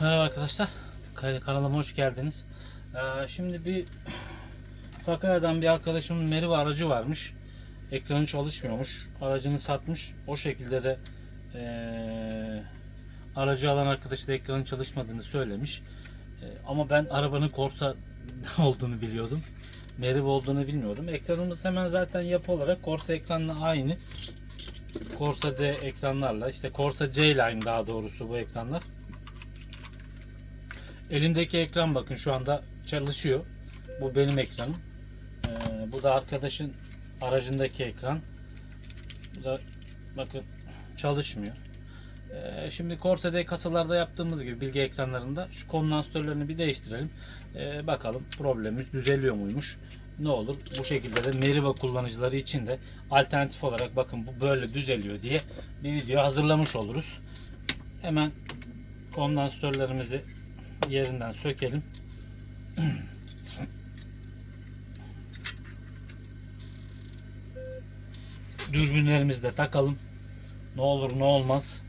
Merhaba arkadaşlar. Kanalıma hoş geldiniz. Ee, şimdi bir Sakarya'dan bir arkadaşımın Meriva aracı varmış. Ekranı çalışmıyormuş. Aracını satmış. O şekilde de ee, aracı alan arkadaş da ekranın çalışmadığını söylemiş. Ee, ama ben arabanın Corsa olduğunu biliyordum. Meriva olduğunu bilmiyordum. Ekranımız hemen zaten yapı olarak Corsa ekranla aynı. Corsa D ekranlarla işte Corsa C line daha doğrusu bu ekranlar. Elimdeki ekran bakın şu anda çalışıyor. Bu benim ekranım. Ee, bu da arkadaşın aracındaki ekran. Bu da bakın çalışmıyor. Ee, şimdi Corsa D kasalarda yaptığımız gibi bilgi ekranlarında şu kondansatörlerini bir değiştirelim. Ee, bakalım problemimiz düzeliyor muymuş. Ne olur bu şekilde de Meriva kullanıcıları için de alternatif olarak bakın bu böyle düzeliyor diye bir video hazırlamış oluruz. Hemen kondansatörlerimizi yerinden sökelim. Dürbünlerimizi de takalım. Ne olur ne olmaz.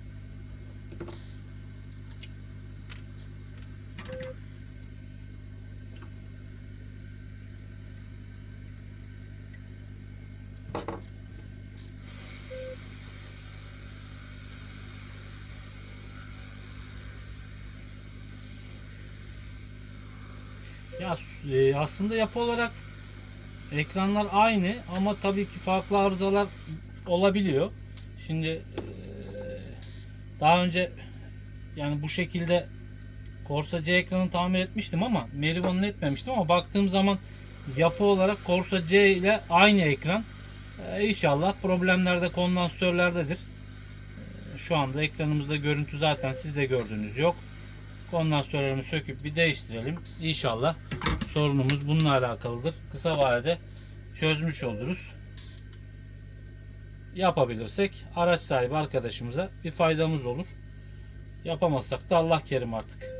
Ya e, aslında yapı olarak ekranlar aynı ama tabii ki farklı arızalar olabiliyor. Şimdi e, daha önce yani bu şekilde Corsa C ekranı tamir etmiştim ama Meriva'nın etmemiştim ama baktığım zaman yapı olarak Corsa C ile aynı ekran. E, inşallah problemler de kondansatörlerdedir. E, şu anda ekranımızda görüntü zaten siz de gördüğünüz yok. Kondansatörlerimi söküp bir değiştirelim. İnşallah sorunumuz bununla alakalıdır. Kısa vadede çözmüş oluruz. Yapabilirsek araç sahibi arkadaşımıza bir faydamız olur. Yapamazsak da Allah kerim artık.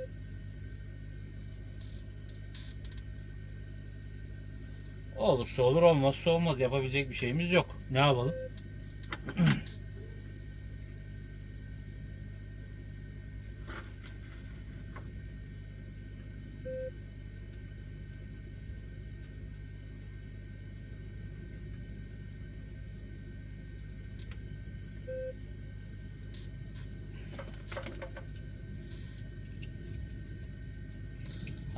Olursa olur olmazsa olmaz. Yapabilecek bir şeyimiz yok. Ne yapalım?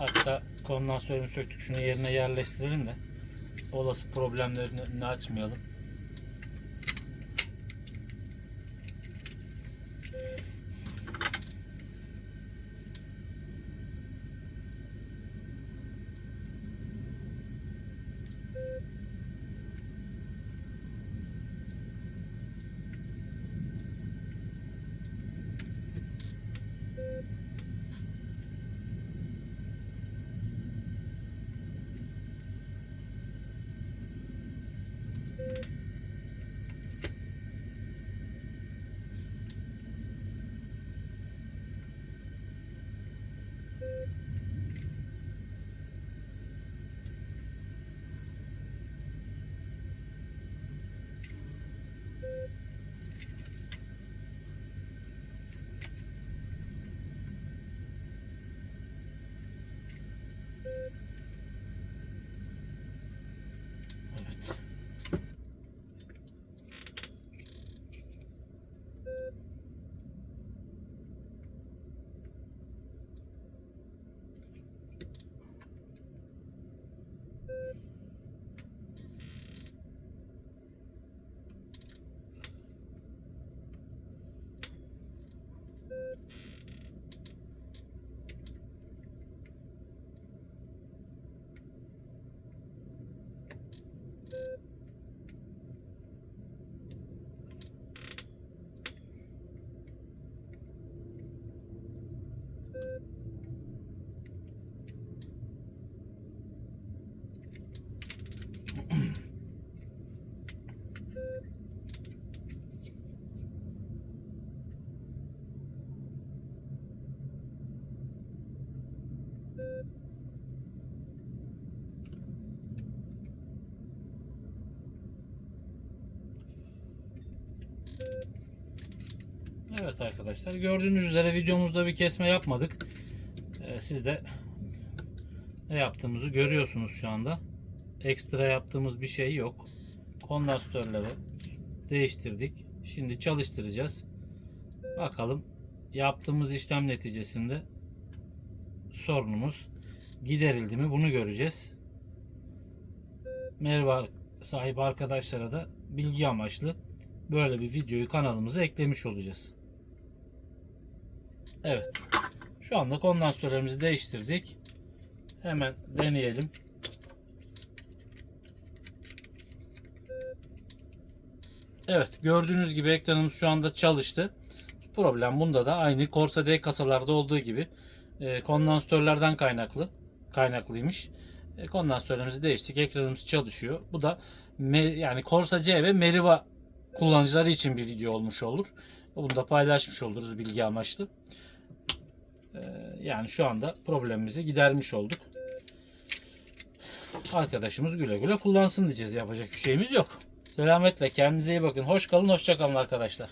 Hatta kondansörünü söktük şunu yerine yerleştirelim de olası problemlerin önünü açmayalım. Arkadaşlar gördüğünüz üzere videomuzda bir kesme yapmadık. Ee, siz de ne yaptığımızı görüyorsunuz şu anda. Ekstra yaptığımız bir şey yok. Kondansatörleri değiştirdik. Şimdi çalıştıracağız. Bakalım yaptığımız işlem neticesinde sorunumuz giderildi mi bunu göreceğiz. Merhaba sahibi arkadaşlara da bilgi amaçlı böyle bir videoyu kanalımıza eklemiş olacağız. Evet. Şu anda kondansatörlerimizi değiştirdik. Hemen deneyelim. Evet gördüğünüz gibi ekranımız şu anda çalıştı. Problem bunda da aynı Corsa D kasalarda olduğu gibi e, kondansatörlerden kaynaklı kaynaklıymış. E, kondansatörlerimizi değiştik. Ekranımız çalışıyor. Bu da me- yani Corsa C ve Meriva kullanıcıları için bir video olmuş olur. Bunu da paylaşmış oluruz bilgi amaçlı. E, yani şu anda problemimizi gidermiş olduk. Arkadaşımız güle güle kullansın diyeceğiz. Yapacak bir şeyimiz yok. Selametle kendinize iyi bakın. Hoş kalın, hoşça kalın arkadaşlar.